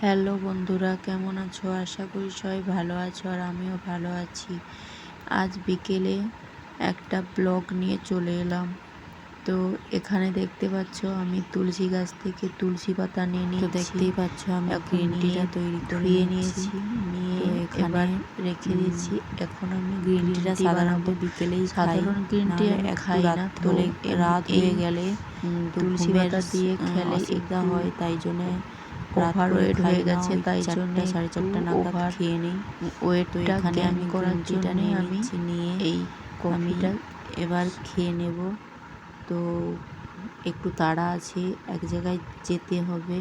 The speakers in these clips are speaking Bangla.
হ্যালো বন্ধুরা কেমন আছো? আশা করি সবাই ভালো আছো আর আমিও ভালো আছি। আজ বিকেলে একটা ব্লগ নিয়ে চলে এলাম। তো এখানে দেখতে পাচ্ছ আমি তুলসী গাছ থেকে তুলসী পাতা নিয়ে নিয়ে দেখতেই পাচ্ছ আমি গ্রিন টিটা তৈরি করে নিয়েছি নিয়ে এবার রেখে দিয়েছি এখন আমি গ্রিন টিটা সাধারণত বিকেলেই সাধারণ গ্রিন টি আমি খাই না। তো রাত হয়ে গেলে তুলসী পাতা দিয়ে খেলে একদা হয় তাই জন্য ওভার ওয়েট হয়ে গেছে তাই জন্য সাড়ে চারটা নাগাদ খেয়ে নিই। ওয়েটটা আমি করার জন্য আমি নিয়ে এই কফিটা এবার খেয়ে নেব। তো একটু তাড়া আছে এক জায়গায় যেতে হবে।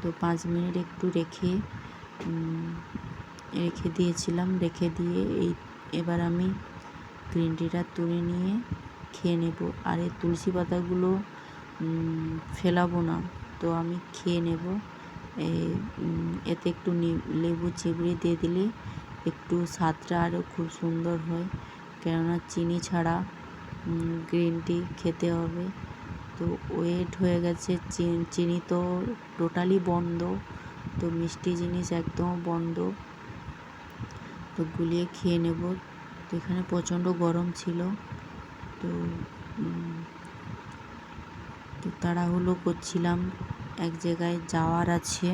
তো পাঁচ মিনিট একটু রেখে রেখে দিয়েছিলাম রেখে দিয়ে এই এবার আমি গ্রিন টিটা তুলে নিয়ে খেয়ে নেব। আর এই তুলসী পাতাগুলো ফেলাবো না তো আমি খেয়ে নেব। এতে একটু লেবু চিবড়ে দিয়ে দিলে একটু স্বাদটা আরও খুব সুন্দর হয়। কেননা চিনি ছাড়া গ্রিন টি খেতে হবে। তো ওয়েট হয়ে গেছে চিনি তো টোটালি বন্ধ। তো মিষ্টি জিনিস একদম বন্ধ। তো গুলিয়ে খেয়ে নেব। তো এখানে প্রচণ্ড গরম ছিল। তো তো তাড়াহুলো করছিলাম। এক জায়গায় যাওয়ার আছে।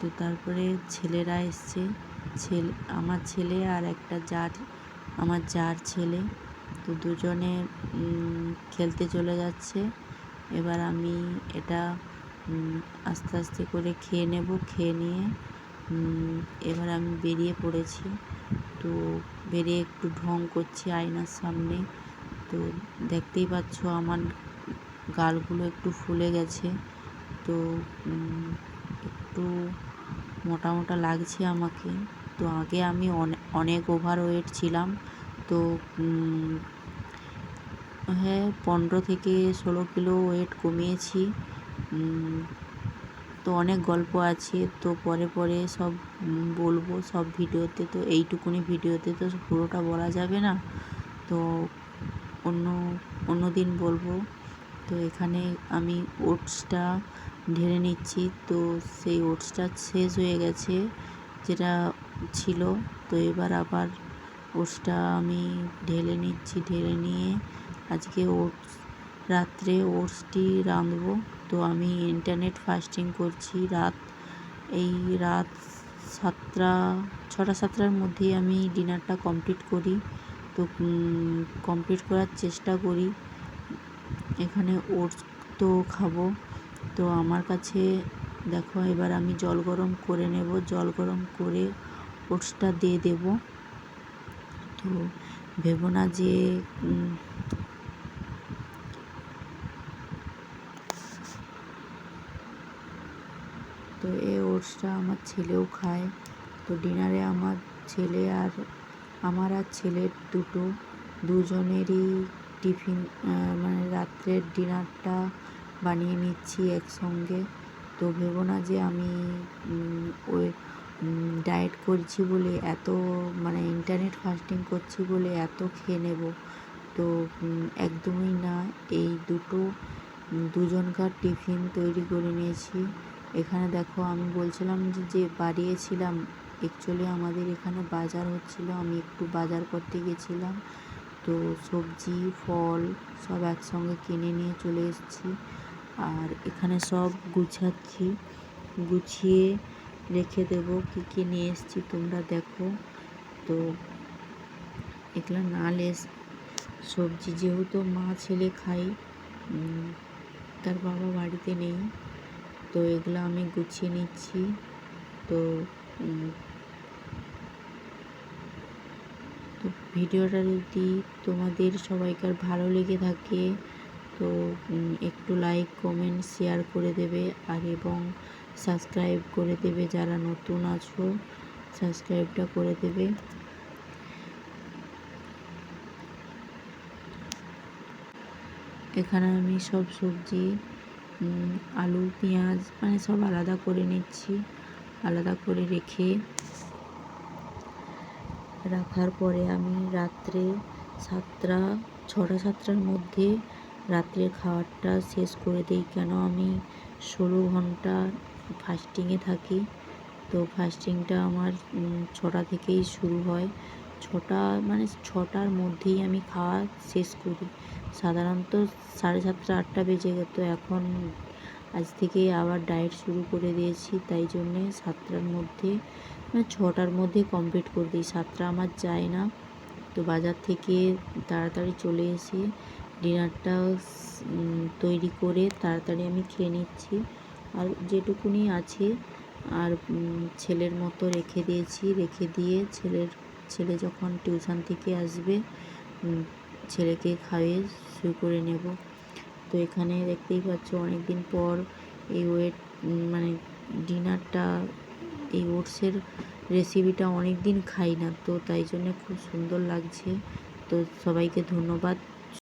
তো তারপরে ছেলেরা এসছে। ছেলে, আমার ছেলে আর একটা যার, আমার যার ছেলে। তো দুজনে খেলতে চলে যাচ্ছে। এবার আমি এটা আস্তে আস্তে করে খেয়ে নেব, খেয়ে নিয়ে এবার আমি বেরিয়ে পড়েছি। তো বেরিয়ে একটু ঢং করছি আয়নার সামনে। তো দেখতেই পাচ্ছ আমার গালগুলো একটু ফুলে গেছে। তো একটু মোটা মোটা লাগছে আমাকে। তো আগে আমি অনেক ওভার ওয়েট ছিলাম। তো হ্যাঁ পনেরো থেকে ষোলো কিলো ওয়েট কমিয়েছি। তো অনেক গল্প আছে। তো পরে পরে সব বলব সব ভিডিওতে। তো এইটুকুনি ভিডিওতে তো পুরোটা বলা যাবে না। তো অন্য অন্য দিন বলব। তো এখানে আমি ওটসটা ঢেলে নিচ্ছি। তো সেই ওটসটা শেষ হয়ে গেছে যেটা ছিল। তো এবার আবার ওটসটা আমি ঢেলে নিচ্ছি। ঢেলে নিয়ে আজকে ওটস, রাত্রে ওটসটি রাঁধবো। তো আমি ইন্টারনেট ফাস্টিং করছি রাত, এই রাত সাতটা, ছটা সাতটার মধ্যেই আমি ডিনারটা কমপ্লিট করি। তো কমপ্লিট করার চেষ্টা করি। এখানে ওটস তো খাব। তো আমার কাছে দেখো, এবার আমি জল গরম করে নেব। জল গরম করে ওটসটা দিয়ে দেব। তো ভেবো না যে তো এই ওটসটা আমার ছেলেও খায়। তো ডিনারে আমার ছেলে আর আমার আর ছেলের দুটো। দুজনেরই টিফিন মানে রাত্রের ডিনারটা বানিয়ে নিচ্ছি একসঙ্গে। তো ভেবো না যে আমি ওই ডায়েট করছি বলে, এত মানে ইন্টারনেট ফাস্টিং করছি বলে এত খেয়ে নেব। তো একদমই না, এই দুটো দুজনকার টিফিন তৈরি করে নিয়েছি। এখানে দেখো, আমি বলছিলাম যে যে বাড়িয়েছিলাম অ্যাকচুয়ালি আমাদের এখানে বাজার হচ্ছিল, আমি একটু বাজার করতে গেছিলাম। তো সবজি, ফল সব একসঙ্গে কিনে নিয়ে চলে এসেছি। আর এখানে সব গুছাচ্ছি। গুছিয়ে রেখে দেবো কী কী নিয়ে এসেছি তোমরা দেখো। তো এগুলো নালেস সবজি যেহেতু মা ছেলে খাই তার বাবা বাড়িতে নেই, তো এগুলো আমি গুছিয়ে নিচ্ছি। তো তো ভিডিওটা যদি তোমাদের সবাইকার ভালো লেগে থাকে, তো একটু লাইক কমেন্ট শেয়ার করে দেবে। আর এবং সাবস্ক্রাইব করে দেবে যারা নতুন আছো সাবস্ক্রাইবটা করে দেবে। এখানে আমি সব সবজি আলু, পেঁয়াজ মানে সব আলাদা করে নিচ্ছি। আলাদা করে রেখে রাখার পরে আমি রাত্রে সাতটা, ছটা, সাতটার মধ্যে রাত্রের খাবারটা শেষ করে দিই। কেন? আমি ষোলো ঘণ্টা ফাস্টিংয়ে থাকি। তো ফাস্টিংটা আমার ছটা থেকেই শুরু হয়। ছটা মানে ছটার মধ্যেই আমি খাওয়া শেষ করি। সাধারণত সাড়ে সাতটা, আটটা বেজে গেত। এখন আজ থেকে আবার ডায়েট শুরু করে দিয়েছি। তাই জন্যে সাতটার মধ্যে মানে ছটার মধ্যে কমপ্লিট করে দিই, সাতটা আমার যায় না। তো বাজার থেকে তাড়াতাড়ি চলে এসে ডিনারটা তৈরি করে তাড়াতাড়ি আমি খেয়ে নিচ্ছি। আর যেটুকুনি আছে, আর ছেলের মতো রেখে দিয়েছি, রেখে দিয়ে ছেলের, ছেলে যখন টিউশন থেকে আসবে ছেলেকে খাইয়ে শুরু করে নেব। তো এখানে দেখতেই পাচ্ছ অনেক দিন পর এই ওয়েট মানে ডিনারটা এই ওটসের রেসিপিটা অনেক দিন খাই না, তো তাই জন্য খুব সুন্দর লাগছে। তো সবাইকে ধন্যবাদ।